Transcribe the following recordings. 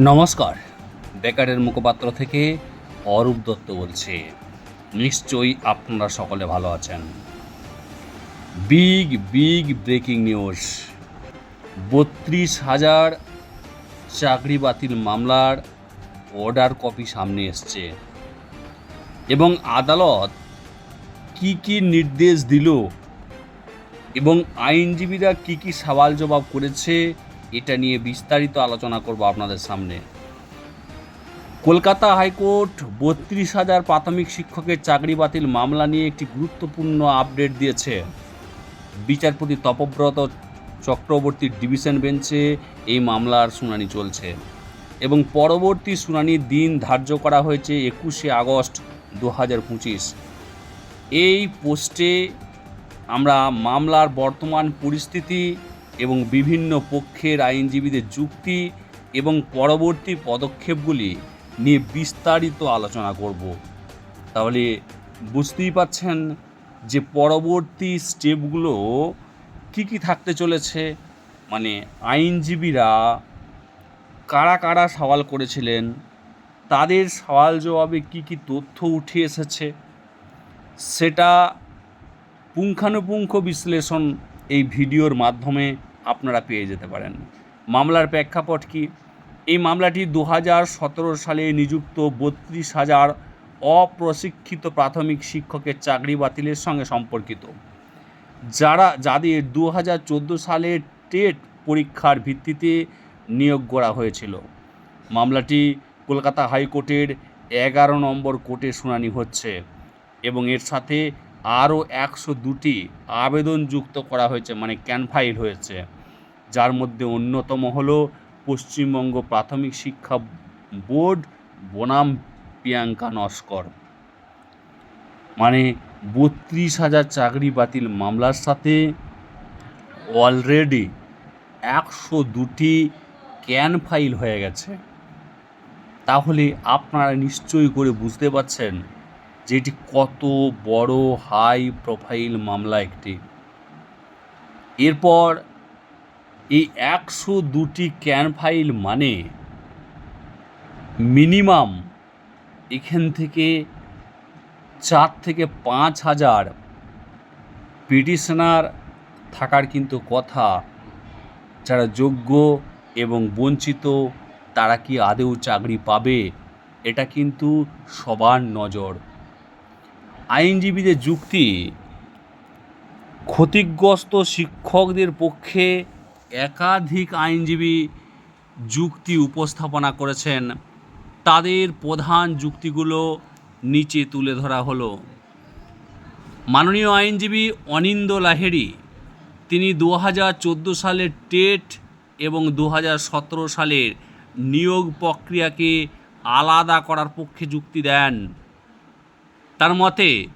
নমস্কার। বেকারের মুখপাত্র থেকে অরূপ দত্ত বলছি। নিশ্চয়ই আপনারা সকলে ভালো আছেন। Big big breaking news. বত্রিশ হাজার চাকরি বাতিল মামলার অর্ডার কপি সামনে এসছে। এবং আদালত কি কি নির্দেশ দিল এবং আইনজীবীরা কি কি সওয়াল জবাব করেছে এটা নিয়ে বিস্তারিত আলোচনা করব আপনাদের সামনে। কলকাতা হাইকোর্ট বত্রিশ হাজার প্রাথমিক শিক্ষকের চাকরি বাতিল মামলা নিয়ে একটি গুরুত্বপূর্ণ আপডেট দিয়েছে। বিচারপতি তপব্রত চক্রবর্তীর ডিভিশন বেঞ্চে এই মামলার শুনানি চলছে এবং পরবর্তী শুনানির দিন ধার্য করা হয়েছে একুশে আগস্ট দু হাজার পঁচিশ। এই পোস্টে আমরা মামলার বর্তমান পরিস্থিতি এবং বিভিন্ন পক্ষের আইনজীবীদের যুক্তি এবং পরবর্তী পদক্ষেপগুলি নিয়ে বিস্তারিত আলোচনা করব। তাহলে বুঝতেই পাচ্ছেন যে পরবর্তী স্টেপগুলো কি কি থাকতে চলেছে? মানে আইনজীবীরা কারা কারা সওয়াল করেছিলেন? তাদের সওয়াল জবাবে কি কি তথ্য উঠে এসেছে? সেটা পুঙ্খানুপুঙ্খ বিশ্লেষণ এই ভিডিওর মাধ্যমে আপনারা পেয়ে যেতে পারেন। মামলার প্রেক্ষাপট কি? এই মামলাটি দু হাজার সতেরো সালে নিযুক্ত বত্রিশ হাজার অপ্রশিক্ষিত প্রাথমিক শিক্ষকের চাকরি বাতিলের সঙ্গে সম্পর্কিত। যারা, যাদের দু হাজার চোদ্দ সালে টেট পরীক্ষার ভিত্তিতে নিয়োগ করা হয়েছিল। মামলাটি কলকাতা হাইকোর্টের এগারো নম্বর কোর্টে শুনানি হচ্ছে এবং এর সাথে আরও একশো দুটি আবেদন যুক্ত করা হয়েছে মানে ক্যানফাইল হয়েছে। যার মধ্যে অন্যতম হলো পশ্চিমবঙ্গ প্রাথমিক শিক্ষা বোর্ড বনাম প্রিয়াঙ্কা নস্কর। মানে বত্রিশ হাজার চাকরি বাতিল মামলার সাথে অলরেডি একশো দুটি ক্যান ফাইল হয়ে গেছে। তাহলে আপনারা নিশ্চয়ই করে বুঝতে পারছেন যে এটি কত বড় হাই প্রোফাইল মামলা একটি। এরপর এই একশো দুটি ক্যান ফাইল মানে মিনিমাম এখান থেকে চার থেকে পাঁচ হাজার পিটিশনার থাকার কিন্তু কথা। যারা যোগ্য এবং বঞ্চিত, তারা কি আদেও চাকরি পাবে? এটা কিন্তু সবার নজর। আইনজীবীদের যুক্তি, ক্ষতিগ্রস্ত শিক্ষকদের পক্ষে একাধিক আইনজীবী যুক্তি উপস্থাপনা করেছেন। তাদের প্রধান যুক্তিগুলো নিচে তুলে ধরা হলো। মাননীয় আইনজীবী অনিন্দ লাহেরি তিনি দু হাজার চোদ্দ সালের টেট এবং দু হাজার সতেরো সালের নিয়োগ প্রক্রিয়াকে আলাদা করার পক্ষে যুক্তি দেন। তার মতে,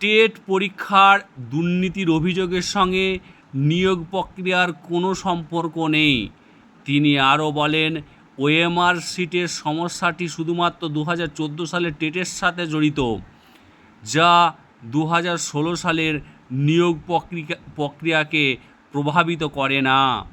টেট পরীক্ষার দুর্নীতির অভিযোগের সঙ্গে নিয়োগ প্রক্রিয়ার কোনো সম্পর্ক নেই। তিনি আরও বলেন, ওএমআর সিটের সমস্যাটি শুধুমাত্র দু হাজার সালের টেটের সাথে জড়িত, যা দু হাজার ষোলো সালের নিয়োগ প্রক্রিয়া, প্রক্রিয়াকে প্রভাবিত করে না।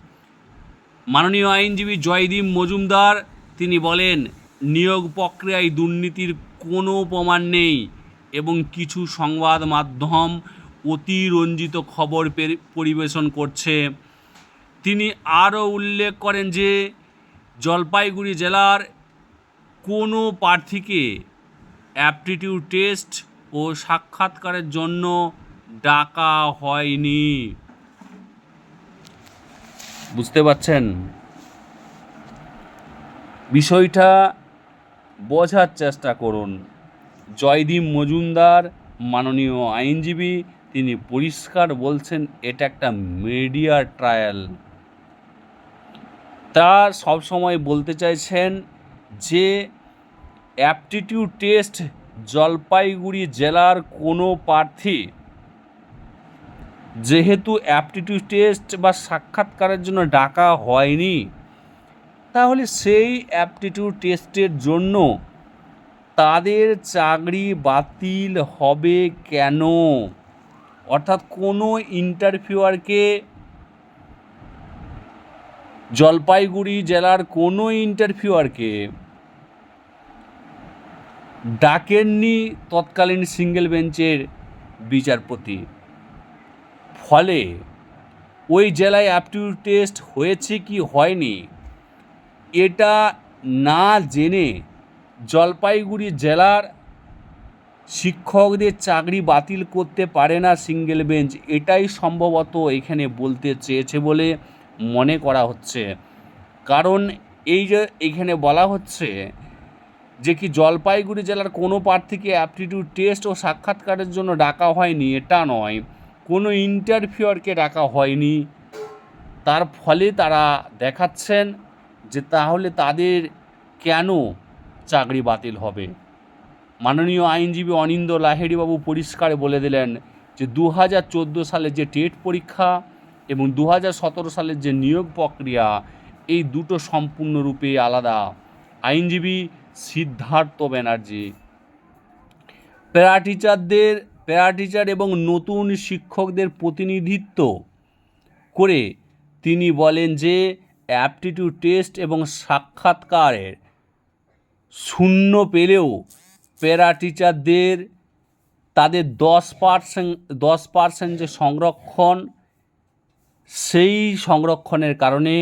মাননীয় আইনজীবী জয়দীপ মজুমদার, তিনি বলেন, নিয়োগ প্রক্রিয়ায় দুর্নীতির কোনো প্রমাণ নেই এবং কিছু সংবাদ মাধ্যম অতিরঞ্জিত খবর পরিবেশন করছে। তিনি আরও উল্লেখ করেন যে, জলপাইগুড়ি জেলার কোনো প্রার্থীকে অ্যাপটিটিউড টেস্ট ও সাক্ষাৎকারের জন্য ডাকা হয়নি। বুঝতে পারছেন? বিষয়টা বোঝার চেষ্টা করুন। জয়দীপ মজুমদার, মাননীয় আইনজীবী তিনি পরিষ্কার বলছেন, এটা একটা মিডিয়া ট্রায়াল তা সবসময় বলতে চাইছেন যে অ্যাপটিটিউড টেস্ট জলপাইগুড়ি জেলার কোনো প্রার্থী, যেহেতু অ্যাপটিটিউড টেস্ট বা সাক্ষাৎকারের জন্য ডাকা হয়নি, তাহলে সেই অ্যাপটিটিউড টেস্টের জন্য তাদের চাকরি বাতিল হবে কেন? অর্থাৎ কোনো ইন্টারভিউয়ারকে জলপাইগুড়ি জেলার কোনো ইন্টারভিউয়ারকে ডাকেননি তৎকালীন সিঙ্গেল বেঞ্চের বিচারপতি। ফলে ওই জেলায় অ্যাপটিউড টেস্ট হয়েছে কি হয়নি, এটা না জেনে জলপাইগুড়ি জেলার শিক্ষকদের চাকরি বাতিল করতে পারে না সিঙ্গেল বেঞ্চ। এটাই সম্ভবত এখানে বলতে চেয়েছে বলে মনে করা হচ্ছে। কারণ এই যে এখানে বলা হচ্ছে যে কি জলপাইগুড়ি জেলার কোনো প্রার্থীকে অ্যাপটিটিউড টেস্ট ও সাক্ষাৎকারের জন্য ডাকা হয়নি, এটা নয়। কোনো ইন্টারভিউয়ারকে ডাকা হয়নি। তার ফলে তারা দেখাচ্ছেন যে তাহলে তাদের কেন চাকরি বাতিল হবে? মাননীয় আইনজীবী অনিন্দ লাহেরিবাবু পরিষ্কার বলে দিলেন যে দু হাজার চোদ্দ সালের যে টেট পরীক্ষা এবং দু হাজার সতেরো সালের যে নিয়োগ প্রক্রিয়া, এই দুটো সম্পূর্ণরূপে আলাদা। আইনজীবী সিদ্ধার্থ ব্যানার্জি প্যারা টিচারদের প্যারা টিচার এবং নতুন শিক্ষকদের প্রতিনিধিত্ব করে তিনি বলেন যে অ্যাপটিটিউড টেস্ট এবং সাক্ষাৎকারের শূন্য পেলেও প্যারা টিচারদের তাদের দশ পার্সেন্ট দশ পার্সেন্ট যে সংরক্ষণ, সেই সংরক্ষণের কারণে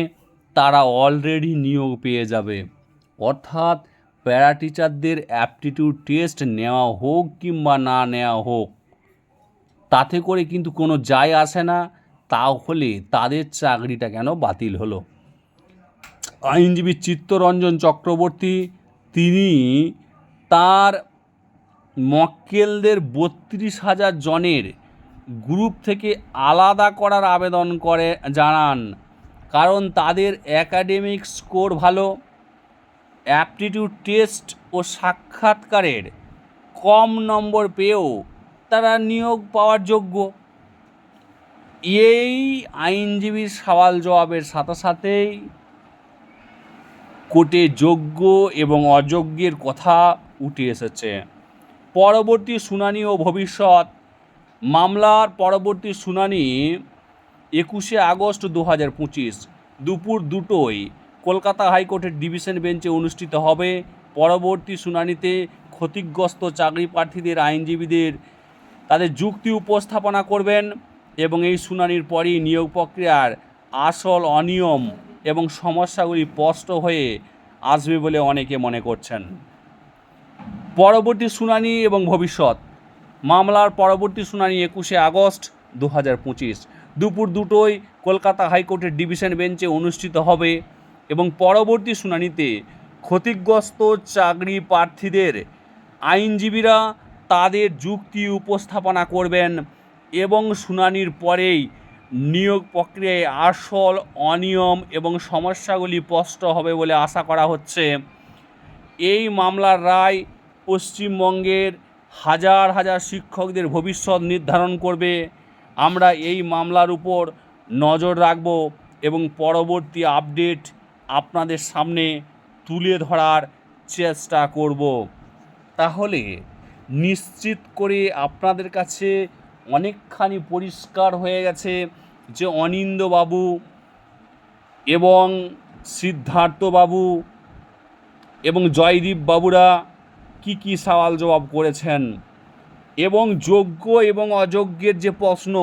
তারা অলরেডি নিয়োগ পেয়ে যাবে। অর্থাৎ প্যারা টিচারদের অ্যাপটিটিউড টেস্ট নেওয়া হোক কিংবা না নেওয়া হোক, তাতে করে কিন্তু কোনো যায় আসে না। তাহলে তাদের চাকরিটা কেন বাতিল হলো? আইনজীবী চিত্তরঞ্জন চক্রবর্তী, তিনি তার মক্কেলদের বত্রিশ হাজার জনের গ্রুপ থেকে আলাদা করার আবেদন করে, জানান। কারণ তাদের একাডেমিক স্কোর ভালো অ্যাপটিটিউড টেস্ট ও সাক্ষাৎকারের কম নম্বর পেয়েও তারা নিয়োগ পাওয়ার যোগ্য। এই আইনজীবীর সওয়াল জবাবের সাথে সাথেই কোর্টে যোগ্য এবং অযোগ্যের কথা উঠে এসেছে। পরবর্তী শুনানি ও ভবিষ্যৎ। মামলার পরবর্তী শুনানি একুশে আগস্ট দু হাজার পঁচিশ, দুপুর দুটোয় কলকাতা হাইকোর্টের ডিভিশন বেঞ্চে অনুষ্ঠিত হবে। পরবর্তী শুনানিতে ক্ষতিগ্রস্ত চাকরি প্রার্থীদের আইনজীবীদের তাদের যুক্তি উপস্থাপনা করবেন এবং এই শুনানির পরই নিয়োগ প্রক্রিয়ার আসল অনিয়ম এবং সমস্যাগুলি স্পষ্ট হয়ে আসবে বলে অনেকে মনে করছেন। পরবর্তী শুনানি এবং ভবিষ্যৎ। মামলার পরবর্তী শুনানি একুশে আগস্ট দু হাজার পঁচিশ। দুপুর দুটোয় কলকাতা হাইকোর্টের ডিভিশন বেঞ্চে অনুষ্ঠিত হবে এবং পরবর্তী শুনানিতে ক্ষতিগ্রস্ত চাকরি প্রার্থীদের আইনজীবীরা তাদের যুক্তি উপস্থাপনা করবেন এবং শুনানির পরেই নিয়োগ প্রক্রিয়ায় আসল, অনিয়ম এবং সমস্যাগুলি স্পষ্ট হবে বলে আশা করা হচ্ছে। এই মামলার রায় পশ্চিমবঙ্গের হাজার হাজার শিক্ষকদের ভবিষ্যৎ নির্ধারণ করবে। আমরা এই মামলার উপর নজর রাখব এবং পরবর্তী আপডেট আপনাদের সামনে তুলে ধরার চেষ্টা করব। তাহলে নিশ্চিত করে আপনাদের কাছে অনেকখানি পরিষ্কার হয়ে গেছে যে অনিন্দবাবু এবং সিদ্ধার্থবাবু এবং জয়দীপ বাবুরা কি কি সওয়াল জবাব করেছেন? এবং যোগ্য এবং অযোগ্যের যে প্রশ্ন,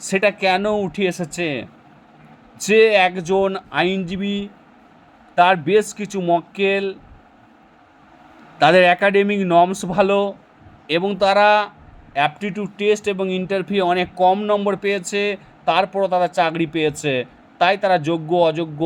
সেটা কেন উঠে এসেছে? যে একজন আইনজীবী, তার বেশ কিছু মক্কেল, তাদের একাডেমিক নর্মস ভালো, এবং তারা অ্যাপটিটিউড টেস্ট এবং ইন্টারভিউ অনেক কম নম্বর পেয়েছে, তারপরও তারা চাকরি পেয়েছে। তাই তারা যোগ্য, অযোগ্য